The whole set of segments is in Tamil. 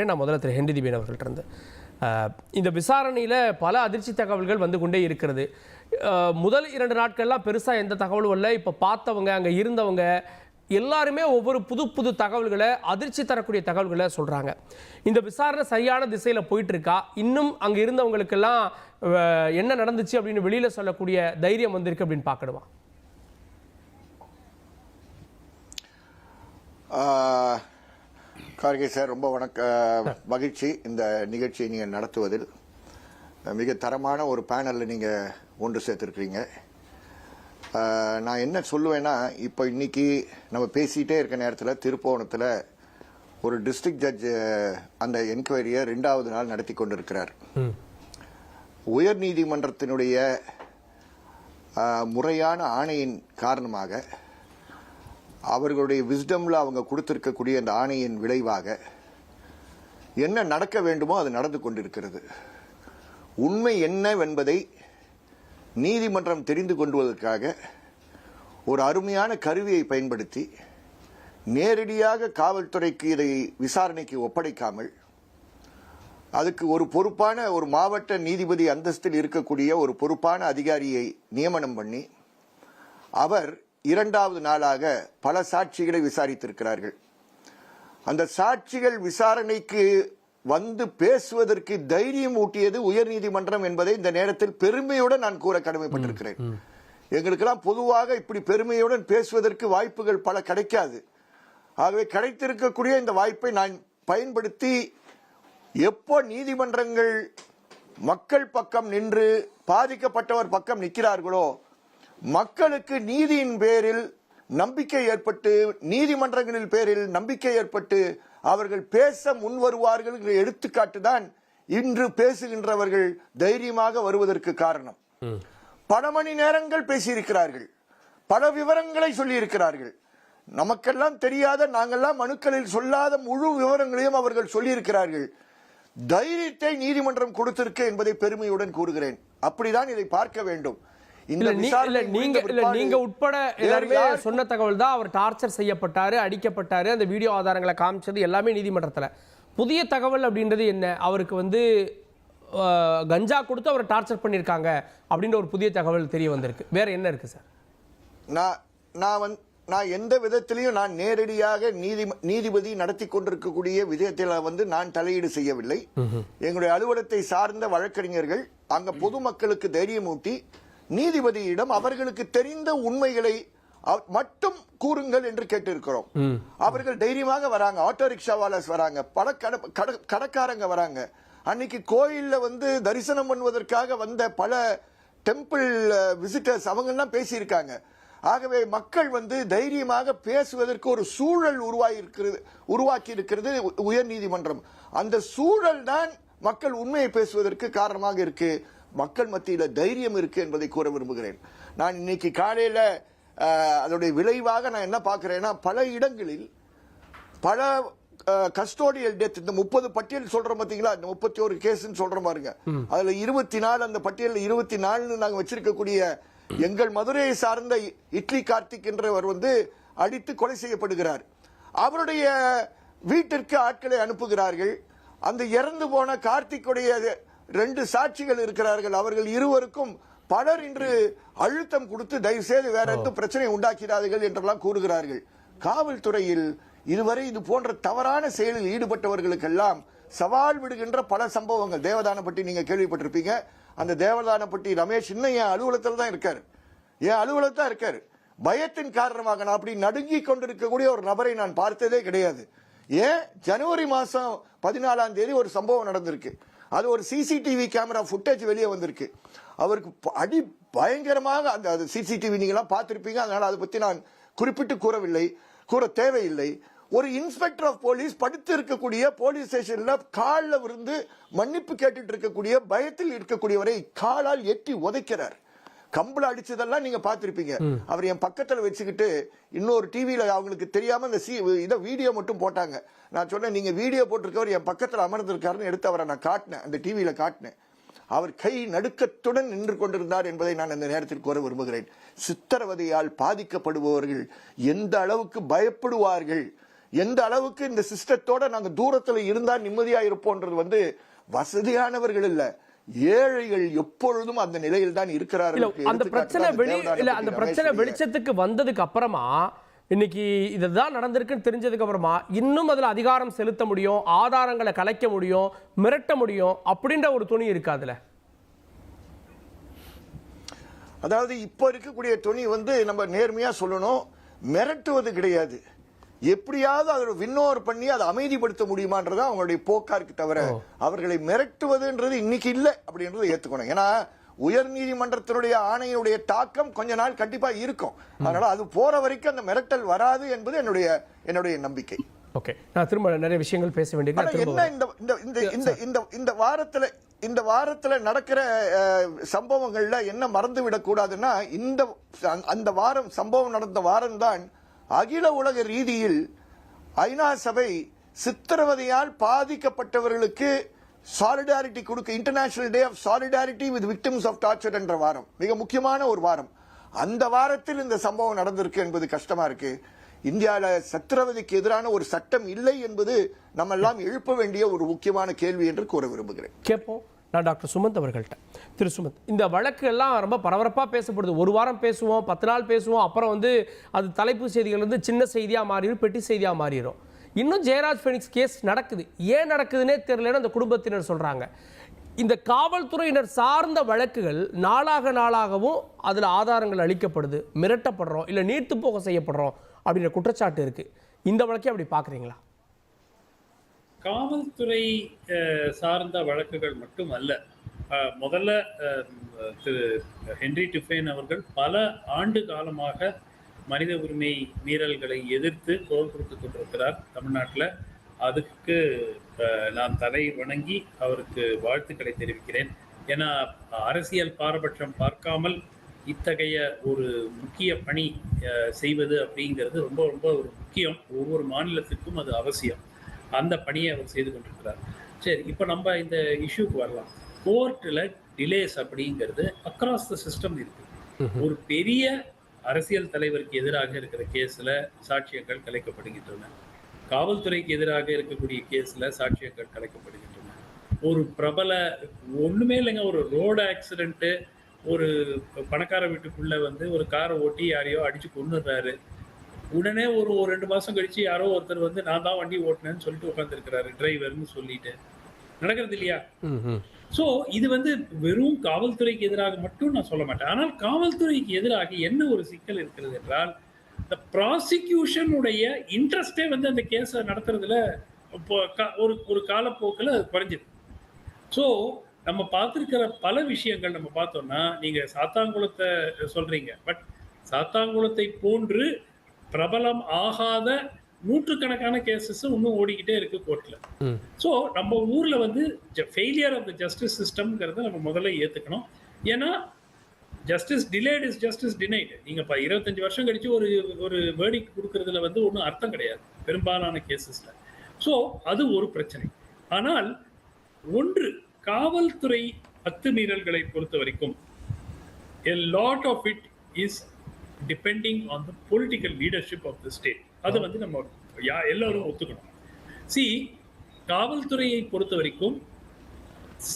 நான் முதல்ல திரு ஹென்றி திபேன் அவர்கள்ட்ட இருந்து. இந்த விசாரணையில் பல அதிர்ச்சி தகவல்கள் வந்து கொண்டே இருக்கிறது. முதல் இரண்டு நாட்கள்லாம் பெருசாக எந்த தகவலும் இல்லை. இப்போ பார்த்தவங்க அங்கே இருந்தவங்க எல்லாருமே ஒவ்வொரு புது புது தகவல்களை அதிர்ச்சி தரக்கூடிய தகவல்களை சொல்கிறாங்க இந்த விசாரணை சரியான திசையில் போயிட்டுருக்கா? இன்னும் அங்கே இருந்தவங்களுக்கெல்லாம் என்ன நடந்துச்சு அப்படின்னு வெளியில் சொல்லக்கூடிய தைரியம் வந்திருக்கு அப்படின்னு பார்க்கணுமா? கார்கே சார் ரொம்ப வணக்க மகிழ்ச்சி இந்த நிகழ்ச்சியை நீங்கள் நடத்துவதில். மிக தரமான ஒரு பேனலில் நீங்கள் ஒன்று சேர்த்துருக்கிறீங்க. நான் என்ன சொல்லுவேன்னா இப்போ இன்னைக்கு நம்ம பேசிகிட்டே இருக்க நேரத்தில் திருப்போணத்தில் ஒரு டிஸ்ட்ரிக்ட் ஜட்ஜ் அந்த என்கொயரியை ரெண்டாவது நாள் நடத்தி கொண்டிருக்கிறார். உயர் நீதிமன்றத்தினுடைய முறையான ஆணையின் காரணமாக அவர்களுடைய விஸ்டமில் அவங்க கொடுத்துருக்கக்கூடிய அந்த ஆணையின் விளைவாக என்ன நடக்க வேண்டுமோ அது நடந்து கொண்டிருக்கிறது. உண்மை என்னவென்பதை நீதிமன்றம் தெரிந்து கொண்டுவதற்காக ஒரு அருமையான கருவியை பயன்படுத்தி நேரடியாக காவல்துறைக்கு இதை விசாரணைக்கு ஒப்படைக்காமல் அதுக்கு ஒரு பொறுப்பான ஒரு மாவட்ட நீதிபதி அந்தஸ்தில் இருக்கக்கூடிய ஒரு பொறுப்பான அதிகாரியை நியமனம் பண்ணி அவர் இரண்டாவது நாளாக பல சாட்சிகளை விசாரித்திருக்கிறார்கள். அந்த சாட்சிகள் விசாரணைக்கு வந்து பேசுவதற்கு தைரியம் ஊட்டியது உயர்நீதிமன்றம் என்பதை இந்த நேரத்தில் பெருமையுடன் நான் கூற கடமைப்பட்டிருக்கிறேன். எங்களுக்கெல்லாம் பொதுவாக இப்படி பெருமையுடன் பேசுவதற்கு வாய்ப்புகள் பல கிடைக்காது. ஆகவே கிடைத்திருக்கக்கூடிய இந்த வாய்ப்பை நான் பயன்படுத்தி எப்போ நீதிமன்றங்கள் மக்கள் பக்கம் நின்று பாதிக்கப்பட்டவர் பக்கம் நிற்கிறார்களோ மக்களுக்கு நீதியின் பேரில் நம்பிக்கை ஏற்பட்டு நீதிமன்றங்களின் பேரில் நம்பிக்கை ஏற்பட்டு அவர்கள் பேச முன் வருவார்கள் என்ற எடுத்துக்காட்டு தான் இன்று பேசுகின்றவர்கள் தைரியமாக வருவதற்கு காரணம். பல மணி நேரங்கள் பேசியிருக்கிறார்கள். பல விவரங்களை சொல்லியிருக்கிறார்கள். நமக்கெல்லாம் தெரியாத நாங்கெல்லாம் மனுக்களில் சொல்லாத முழு விவரங்களையும் அவர்கள் சொல்லியிருக்கிறார்கள். தைரியத்தை நீதிமன்றம் கொடுத்திருக்கு என்பதை பெருமையுடன் கூறுகிறேன். அப்படிதான் இதை பார்க்க வேண்டும். நீங்க உட்பட எல்லாருமே சொன்ன தகவல் தான் அவர் டார்ச்சர் செய்யப்பட்டாரு அடிக்கப்பட்டாரு அந்த வீடியோ ஆதாரங்களை காமிச்சது எல்லாமே நீதிமன்றத்துல. புதிய தகவல் அப்படின்றது என்ன? அவருக்கு வந்து கஞ்சா கொடுத்து அவரை டார்ச்சர் பண்ணியிருக்காங்க அப்படின்ற ஒரு புதிய தகவல் தெரிய வந்திருக்கு. வேற என்ன இருக்கு சார்? நான் நான் வந்து நான் எந்த விதத்திலையும் நான் நேரடியாக நீதி நீதிபதி நடத்தி கொண்டிருக்கக்கூடிய விதத்தில் வந்து நான் தலையீடு செய்யவில்லை. எங்களுடைய அலுவலகத்தை சார்ந்த வழக்கறிஞர்கள் அங்க பொதுமக்களுக்கு தைரியமூட்டி நீதிபதியிடம் அவர்களுக்கு தெரிந்த உண்மைகளை மட்டும் கூறுங்கள் என்று கேட்டிருக்கிறோம். அவர்கள் தைரியமாக வராங்க. ஆட்டோ ரிக்ஷாவாலஸ் வராங்க. பல கட கட- கடைக்காரங்க வராங்க. அன்னைக்கு கோயில்ல வந்து தரிசனம் பண்ணுவதற்காக வந்த பல டெம்பிள் விசிட்டர்ஸ் அவங்கெல்லாம் பேசியிருக்காங்க. ஆகவே மக்கள் வந்து தைரியமாக பேசுவதற்கு ஒரு சூழல் உருவாகி இருக்கிறது உருவாக்கி இருக்கிறது உயர் நீதிமன்றம் அந்த சூழல் தான் மக்கள் உண்மையை பேசுவதற்கு காரணமாக இருக்கு. மக்கள் மத்தியில தைரியம் இருக்கு என்பதை கூற விரும்புகிறேன். நான் இன்னைக்கு காலையில அஹ், அதோடைய விளைவாக நான் என்ன பார்க்கிறேன்னா பல இடங்களில் பல கஸ்டோடியல் டெத் இந்த முப்பது பட்டியல் சொல்றோம் பாத்தீங்களா? இந்த முப்பத்தி ஒரு கேஸ்ன்னு சொல்றோம் பாருங்க. அதுல இருபத்தி நாலு அந்த பட்டியலில் இருபத்தி நாலுன்னு நாங்க வச்சிருக்கக்கூடிய எங்கள் மதுரையை சார்ந்த இட்லி கார்த்திக் என்றவர் வந்து அடித்து கொலை செய்யப்படுகிறார். அவருடைய வீட்டிற்கு ஆட்களை அனுப்புகிறார்கள். அந்த இறந்து போன கார்த்திக்குடைய ரெண்டு சாட்சிகள் இருக்கிறார்கள். அவர்கள் இருவருக்கும் பலர் இன்று அழுத்தம் கொடுத்து தயவு செய்து வேற எந்த பிரச்சனை உண்டாக்கிறார்கள் என்றெல்லாம் கூறுகிறார்கள். காவல்துறையில் இதுவரை இது போன்ற தவறான செயலில் ஈடுபட்டவர்களுக்கெல்லாம் சவால் விடுகின்ற பல சம்பவங்கள். தேவதானப்பட்டி நீங்க கேள்விப்பட்டிருப்பீங்க. அந்த தேவதானப்பட்டி ரமேஷ் இன்னும் என் அலுவலகத்தில் தான் இருக்காரு. என் அலுவலகத்தில் தான் இருக்காரு. பயத்தின் காரணமாக நான் அப்படி நடுங்கி கொண்டிருக்கக்கூடிய ஒரு நபரை நான் பார்த்ததே கிடையாது. ஏன்? ஜனவரி மாசம் பதினாலாம் தேதி ஒரு சம்பவம் நடந்திருக்கு. அது ஒரு சிசிடிவி கேமரா ஃபுட்டேஜ் வெளியே வந்திருக்கு. அவருக்கு ப- அடி பயங்கரமாக அந்த அது சிசிடிவி நீங்களாம் பார்த்துருப்பீங்க. அதனால் அதை பற்றி நான் குறிப்பிட்டு கூறவில்லை. கூற தேவையில்லை. ஒரு இன்ஸ்பெக்டர் ஆஃப் போலீஸ் படுத்து இருக்கக்கூடிய போலீஸ் ஸ்டேஷன்ல காலில் விழுந்து மன்னிப்பு கேட்டுட்டு இருக்கக்கூடிய பயத்தில் இருக்கக்கூடியவரை காலால் எட்டி உதைக்கிறார். கம்பள அடிச்சதெல்லாம் நீங்க பார்த்திருப்பீங்க. அவர் என் பக்கத்துல வச்சுக்கிட்டு இன்னொரு டிவியில அவங்களுக்கு தெரியாம இந்த சி இத வீடியோ மட்டும் போட்டாங்க. நான் சொன்னேன் நீங்க வீடியோ போட்டிருக்கவர் என் பக்கத்துல அமர்ந்திருக்காருன்னு எடுத்து அவரை நான் காட்டினேன் அந்த டிவியில காட்டினேன். அவர் கை நடுக்கத்துடன் நின்று கொண்டிருந்தார் என்பதை நான் இந்த நேரத்தில் கூற விரும்புகிறேன். சித்திரவதையால் பாதிக்கப்படுபவர்கள் எந்த அளவுக்கு பயப்படுவார்கள்? எந்த அளவுக்கு இந்த சிஸ்டத்தோட நாங்க தூரத்துல இருந்தா நிம்மதியா இருப்போன்றது வந்து வசதியானவர்கள் இல்ல. ஏழைகள் எப்பொழுதும் அந்த நிலையில் தான் இருக்கிறார்கள் அந்த பிரச்சனை வெளி இல்ல அந்த பிரச்சனை வெளிச்சத்துக்கு வந்ததுக்கு அப்புறமா இன்னைக்கு இதுதான் நடந்திருக்குன்னு தெரிஞ்சதுக்கு அப்புறமா இன்னும் அதுல அதிகாரம் செலுத்த முடியும் ஆதாரங்களை கலைக்க முடியும் மிரட்ட முடியும் அப்படின்ற ஒரு துணி இருக்கு அதுல. அதாவது இப்போ இருக்கக்கூடிய துணி வந்து நம்ம நேர்மையா சொல்லணும் மிரட்டுவது கிடையாது. எப்படியாவது அதை விண்ணோர் பண்ணி அதை அமைதிப்படுத்த முடியுமான்றதா அவங்களுடைய போக்கா இருக்கு தவிர அவர்களை மிரட்டுவதுன்றது இன்னைக்கு இல்லை அப்படின்றத ஏத்துக்கணும். ஏன்னா உயர் நீதிமன்றத்தினுடைய ஆணையினுடைய தாக்கம் கொஞ்ச நாள் கண்டிப்பா இருக்கும். அதனால அது போற வரைக்கும் அந்த மிரட்டல் வராது என்பது என்னுடைய என்னுடைய நம்பிக்கை. ஓகே. நான் திரும்ப நிறைய விஷயங்கள் பேச வேண்டியது என்ன இந்த இந்த இந்த இந்த இந்த வாரத்துல இந்த வாரத்துல நடக்கிற சம்பவங்கள்ல என்ன மறந்து விடக்கூடாதுன்னா இந்த அந்த- அந்த வாரம் சம்பவம் நடந்த வாரம் தான் அகில உலக ரீதியில் ஐநா சபை சித்திரவதையால் பாதிக்கப்பட்டவர்களுக்கு சாலிடாரிட்டி கொடுக்க international day of solidarity with victims of torture என்ற வாரம் மிக முக்கியமான ஒரு வாரம். அந்த வாரத்தில் இந்த சம்பவம் நடந்திருக்கு என்பது கஷ்டமா இருக்கு. இந்தியாவில் சத்திரவதைக்கு எதிரான ஒரு சட்டம் இல்லை என்பது நம்ம எல்லாம் எழுப்ப வேண்டிய ஒரு முக்கியமான கேள்வி என்று கூற விரும்புகிறேன். கேட்போம் நான் டாக்டர் சுமந்த் அவர்கள்ட்ட. திரு சுமந்த் இந்த வழக்கு எல்லாம் ரொம்ப பரபரப்பாக பேசப்படுது. ஒரு வாரம் பேசுவோம் பத்து நாள் பேசுவோம் அப்புறம் வந்து அது தலைப்பு செய்திகள் வந்து சின்ன செய்தியாக மாறிடும் பெட்டி செய்தியாக மாறிடும் இன்னும் ஜெயராஜ் ஃபெனிக்ஸ் கேஸ் நடக்குது. ஏன் நடக்குதுன்னே தெரியலன்னு அந்த குடும்பத்தினர் சொல்கிறாங்க இந்த காவல்துறையினர் சார்ந்த வழக்குகள் நாளாக நாளாகவும் அதில் ஆதாரங்கள் அளிக்கப்படுது. மிரட்டப்படுறோம் இல்லை நீர்த்து போக செய்யப்படுறோம் அப்படின்ற குற்றச்சாட்டு இருக்குது இந்த வழக்கே அப்படி பார்க்குறீங்களா காவல்துறை சார்ந்த வழக்குகள் மட்டும் அல்ல முதல்ல திரு ஹென்றி டிஃபேன் அவர்கள் பல ஆண்டு காலமாக மனித உரிமை மீறல்களை எதிர்த்து குரல் கொடுத்து கொண்டிருக்கிறார் தமிழ்நாட்டில். அதுக்கு நான் தலை வணங்கி அவருக்கு வாழ்த்துக்களை தெரிவிக்கிறேன். ஏன்னா அரசியல் பாரபட்சம் பார்க்காமல் இத்தகைய ஒரு முக்கிய பணி செய்வது அப்படிங்கிறது ரொம்ப ரொம்ப ஒரு முக்கியம். ஒவ்வொரு மாநிலத்துக்கும் அது அவசியம். அந்த பணியை அவர் செய்து கொண்டிருக்கிறார். சரி இப்போ நம்ம இந்த இஷ்யூக்கு வரலாம். கோர்ட்டில் டிலேஸ் அப்படிங்கிறது அக்ராஸ் த சிஸ்டம் இருக்கு. ஒரு பெரிய அரசியல் தலைவருக்கு எதிராக இருக்கிற கேஸில் சாட்சியங்கள் கலைக்கப்படுகின்றன. காவல்துறைக்கு எதிராக இருக்கக்கூடிய கேஸில் சாட்சியங்கள் கலைக்கப்படுகின்றன. ஒரு பிரபல ஒண்ணுமே இல்லைங்க ஒரு ரோடு ஆக்சிடென்ட்டு ஒரு பணக்கார வீட்டுக்குள்ள வந்து ஒரு காரை ஓட்டி யாரையோ அடிச்சு கொண்டுடுறாரு உடனே ஒரு ஒரு ரெண்டு மாசம் கழிச்சு யாரோ ஒருத்தர் வந்து நான் தான் வண்டி ஓட்டினேன்னு சொல்லிட்டு உட்காந்துருக்கிறாரு டிரைவர்னு சொல்லிட்டு. நடக்கிறது இல்லையா? சோ இது வந்து வெறும் காவல்துறைக்கு எதிராக மட்டும் நான் சொல்ல மாட்டேன். ஆனால் காவல்துறைக்கு எதிராக என்ன ஒரு சிக்கல் இருக்கிறது என்றால் இந்த ப்ராசிக்யூஷனுடைய இன்ட்ரெஸ்டே வந்து அந்த கேஸை நடத்துறதுல ஒரு ஒரு காலப்போக்கில் அது குறைஞ்சிது. ஸோ நம்ம பார்த்துருக்கிற பல விஷயங்கள் நம்ம பார்த்தோம்னா நீங்க சாத்தாங்குளத்தை சொல்றீங்க. பட் சாத்தாங்குளத்தை போன்று பிரபலம் ஆகாத நூற்றுக்கணக்கான கேசஸ் இன்னும் ஓடிக்கிட்டே இருக்கு கோர்ட்ல ஸோ நம்ம ஊர்ல வந்து ஃபெயிலியர் ஆஃப் த ஜஸ்டிஸ் சிஸ்டம்ங்கிறத நம்ம முதல்ல ஏத்துக்கணும். ஏன்னா justice delayed is justice denied நீங்க இருபத்தஞ்சு வருஷம் கழிச்சு ஒரு ஒரு வேர்டிக் கொடுக்கறதுல வந்து ஒன்றும் அர்த்தம் கிடையாது. பெரும்பாலான கேசஸ்ல ஸோ அது ஒரு பிரச்சனை. ஆனால் ஒன்று காவல்துறை அத்துமீறல்களை பொறுத்த வரைக்கும் a lot of it is depending on the political leadership of the state அதை வந்து நம்ம யா எல்லாரும் ஒத்துக்கணும். சி காவல்துறையை பொறுத்த வரைக்கும்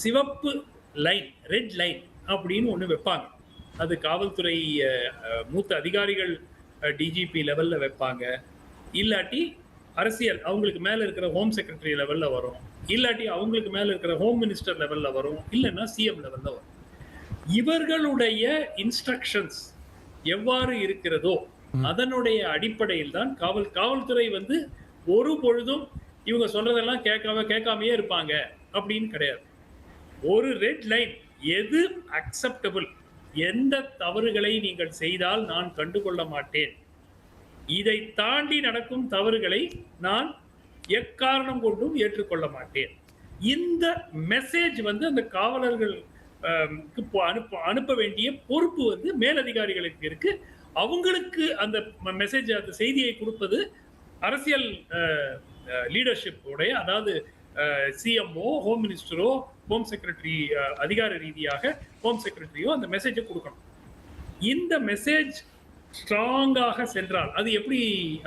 சிவப்பு லைன் ரெட் லைன் அப்படின்னு ஒன்று வைப்பாங்க. அது காவல்துறை மூத்த அதிகாரிகள் டிஜிபி லெவலில் வைப்பாங்க. இல்லாட்டி அரசியல் அவங்களுக்கு மேலே இருக்கிற ஹோம் செக்ரட்டரி லெவலில் வரும். இல்லாட்டி அவங்களுக்கு மேலே இருக்கிற ஹோம் மினிஸ்டர் லெவலில் வரும். இல்லைன்னா சிஎம் லெவலில் வரும். இவர்களுடைய இன்ஸ்ட்ரக்ஷன்ஸ் எவ்வாறு இருக்கிறதோ அதனுடைய அடிப்படையில் தான் காவல் காவல்துறை வந்து ஒரு பொழுதும் இவங்க சொல்றதெல்லாம் கேட்காம கேட்காமயே இருப்பாங்க அப்படின்னு கிடையாது. ஒரு ரெட் லைன் எது அக்செப்டபிள் எந்த தவறுகளை நீங்கள் செய்தால் நான் கண்டுகொள்ள மாட்டேன்? இதை தாண்டி நடக்கும் தவறுகளை நான் எக்காரணம் கொண்டும் ஏற்றுக்கொள்ள மாட்டேன். இந்த மெசேஜ் வந்து அந்த காவலர்கள் அனுப்ப அனுப்ப வேண்டிய பொறுப்பு வந்து மேலதிகாரிகளுக்கு இருக்கு. அவங்களுக்கு அந்த மெசேஜ் அந்த செய்தியை கொடுப்பது அரசியல் லீடர்ஷிப் உடைய அதாவது சிஎம்ஓ ஹோம் மினிஸ்டரோ ஹோம் செக்ரட்டரி அதிகார ரீதியாக ஹோம் செக்ரட்டரியோ அந்த மெசேஜை கொடுக்கணும். இந்த மெசேஜ் ஸ்ட்ராங்காக சென்றால் அது எப்படி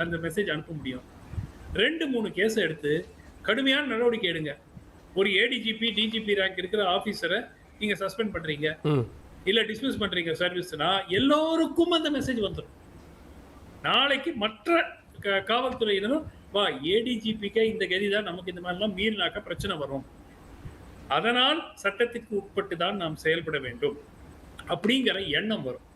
அந்த மெசேஜ் அனுப்ப முடியும்? ரெண்டு மூணு கேஸ் எடுத்து கடுமையான நடவடிக்கை எடுங்க. ஒரு ஏடிஜிபி டிஜிபி ரேங்க் இருக்கிற ஆஃபீஸரை நீங்க சஸ்பெண்ட் பண்றீங்க. இல்ல டிஸ்மிஸ் பண்றீங்க சர்வீஸ்னா எல்லோருக்கும் அந்த மெசேஜ் வந்துடும் நாளைக்கு மற்ற காவல்துறையினரும் வா ஏடிஜிபிக்கே இந்த கதி தான் நமக்கு இந்த மாதிரிலாம் மீறினாக்க பிரச்சனை வரும். அதனால் சட்டத்துக்கு உட்பட்டு தான் நாம் செயல்பட வேண்டும். அப்படிங்கிற எண்ணம் வரும்.